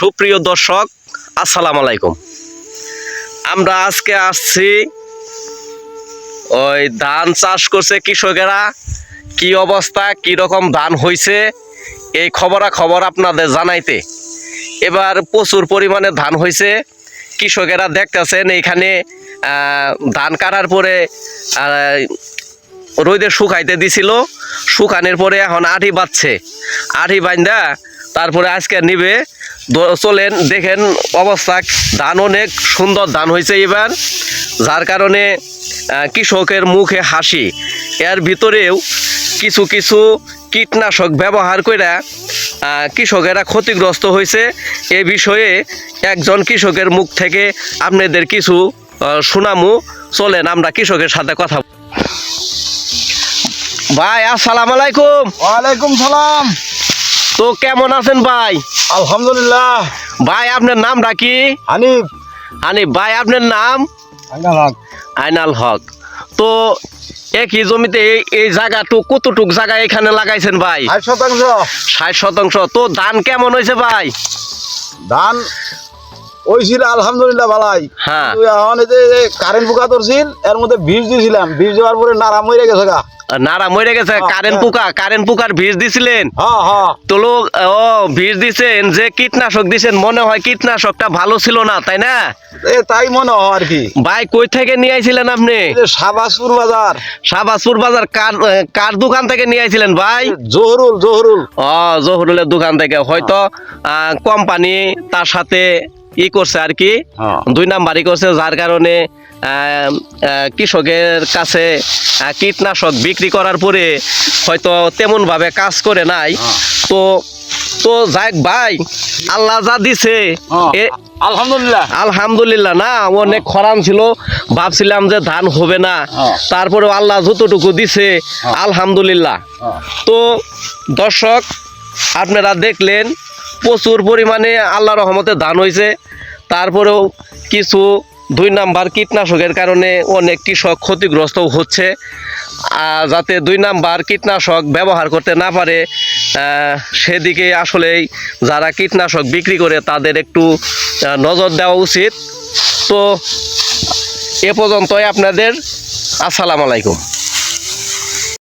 সুপ্রিয় দর্শক, আসসালাম আলাইকুম। আমরা আজকে আসছি, ওই ধান চাষ করছে কৃষকেরা, কি অবস্থা, কি রকম ধান হয়েছে এই খবরা খবর আপনাদের জানাইতে। এবার প্রচুর পরিমাণে ধান হয়েছে কৃষকেরা দেখতেছেন এইখানে ধান কাটার পরে রোদে শুকাইতে দিছিল, শুকানোর পরে এখন আঠি বাঁধছে। আঠি বান্ধা তারপরে আজকে নিবে চলেন, দেখেন অবস্থা। ধান অনেক সুন্দর ধান হয়েছে এবার। যার কারণে কৃষকের মুখে হাসি। এর ভিতরেও কিছু কিছু কীটনাশক ব্যবহার করে কৃষকেরা ক্ষতিগ্রস্ত হয়েছে। এ বিষয়ে একজন কৃষকের মুখ থেকে আপনাদের কিছু শোনামু চলেন, আমরা কৃষকের সাথে কথা। ভাই, আসসালামু আলাইকুম। ওয়ালাইকুম সালাম। তো কেমন আছেন ভাই? আলহামদুলিল্লাহ। ভাই আপনার নামটা কি? হানিফ। আনি ভাই আপনার নাম? আইনাল হক। আইনাল হক। তো একই জমিতে এই জায়গাটুক কতটুক জায়গা এখানে লাগাইছেন ভাই? ষাট শতাংশ। ষাট শতাংশ। তো ধান কেমন হয়েছে ভাই? ধান ওইছিল আলহামদুলিল্লাহ ভালাই। হ্যাঁ। তুই এখন এই যে কারেন্ট পোকা ধরছিল এর মধ্যে বীজ দিয়েছিলাম। বীজ দেওয়ার পরে নারা মরে গেছে গা। নারা মরে গেছে হ্যাঁ, কারেন্ট হ্যাঁ। পোকা কারেন্ট পোকার বীজ দিছিলেন। হ্যাঁ তো লোক ও বীজ দিছেন যে কীটনাশক দিছেন মনে হয় কীটনাশকটা ভালো ছিল না তাই না? এ তাই মনে হয় আর কি। ভাই কই থেকে নিয়ে আইছিলেন আপনি? সাবাসপুর বাজার। শাহবাজপুর বাজার কার কার দোকান থেকে নিয়ে আইছিলেন ভাই? জহরুল জহরুল। ও জহুরুলের দোকান থেকে। হয়তো আহ, কোম্পানি তার সাথে ই করছে আর কি হ্যাঁ। দুই নাম্বারই করছে যার কারণে কৃষকের কাছে কীটনাশক বিক্রি করার পরে হয়তো তেমন ভাবে কাজ করে নাই হ্যাঁ। তো তো যাক ভাই আল্লাহ যা দিছে হ্যাঁ। আলহামদুলিল্লাহ আলহামদুলিল্লাহ না অনেক খরান ছিল ভাবছিলাম যে ধান হবে না। তারপরে আল্লাহ যতটুকু দিছে আলহামদুলিল্লাহ তো দর্শক আপনারা দেখলেন প্রচুর পরিমাণে আল্লাহ রহমতে ধান হয়েছে। তারপরেও কিছু দুই নাম্বার কীটনাশকের কারণে অনেক কৃষক ক্ষতিগ্রস্ত হচ্ছে। যাতে দুই নাম্বার কীটনাশক ব্যবহার করতে না পারে সেদিকে আসলেই যারা কীটনাশক বিক্রি করে তাদের একটু নজর দেওয়া উচিত। তো এ পর্যন্তই আপনাদের। আসসালামু আলাইকুম।